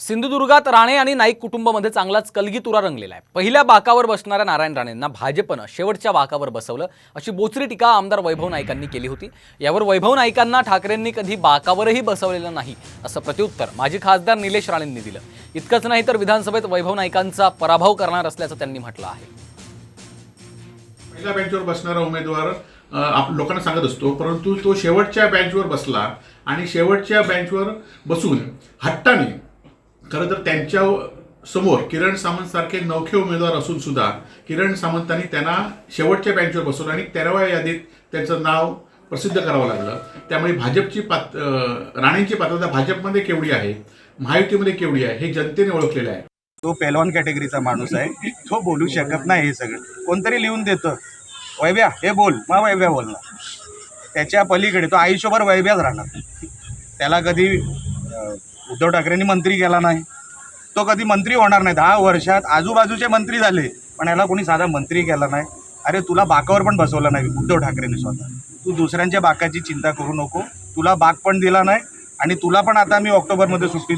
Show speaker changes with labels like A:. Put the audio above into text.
A: सिंधुदुर्गात राणे आणि नाईक कुटुंबामध्ये चांगलाच कलगीतुरा रंगलेला आहे. पहिल्या बाकावर बसणाऱ्या नारायण राणेंना भाजपनं शेवटच्या बाकावर बसवलं. अशी बोचरी टीका आमदार वैभव नाईकांनी केली होती. यावर वैभव नाईकांना ठाकरेंनी कधी बाकावरही बसवलेलं नाही असं प्रत्युत्तर माजी खासदार निलेश राणेंनी दिलं. इतकंच नाही तर विधानसभेत वैभव नाईकांचा पराभव करणार असल्याचं त्यांनी म्हटलं आहे.
B: पहिल्या बेंचवर बसणारा उमेदवार आप लोकांना सांगत असतो परंतु तो शेवटच्या बेंचवर बसला आणि शेवटच्या बेंचवर बसून हट्टाने खरं तर त्यांच्यासमोर किरण सामंत सारखे नवखे उमेदवार असून सुद्धा किरण सामंतांनी त्यांना शेवटच्या बँचवर बसवलं आणि तेराव्या यादीत त्यांचं नाव प्रसिद्ध करावं लागलं. त्यामुळे भाजपची पात राणेंची पात्रता भाजपमध्ये केवढी आहे महायुतीमध्ये केवढी आहे हे जनतेने ओळखलेलं आहे.
C: तो पेलवान कॅटेगरीचा माणूस आहे. तो बोलू शकत नाही हे सगळं. कोणतरी लिहून देतं. वैभ्या हे बोल. मग वैभ्या बोलणार. त्याच्या पलीकडे तो आयुष्यभर वैभ्याच राहणार. त्याला कधी उद्धव ठाकरेंनी मंत्री केला नाही. तो कधी मंत्री होणार नाही. दहा वर्षात आजूबाजूचे मंत्री झाले पण याला कोणी साधा मंत्री केला नाही. अरे तुला बाकावर पण बसवलं नाही उद्धव ठाकरेंनी स्वतः. तू दुसऱ्यांच्या बाकाची चिंता करू नको. तुला बाक पण दिला नाही आणि तुला पण आता मी ऑक्टोबरमध्ये सुट्टी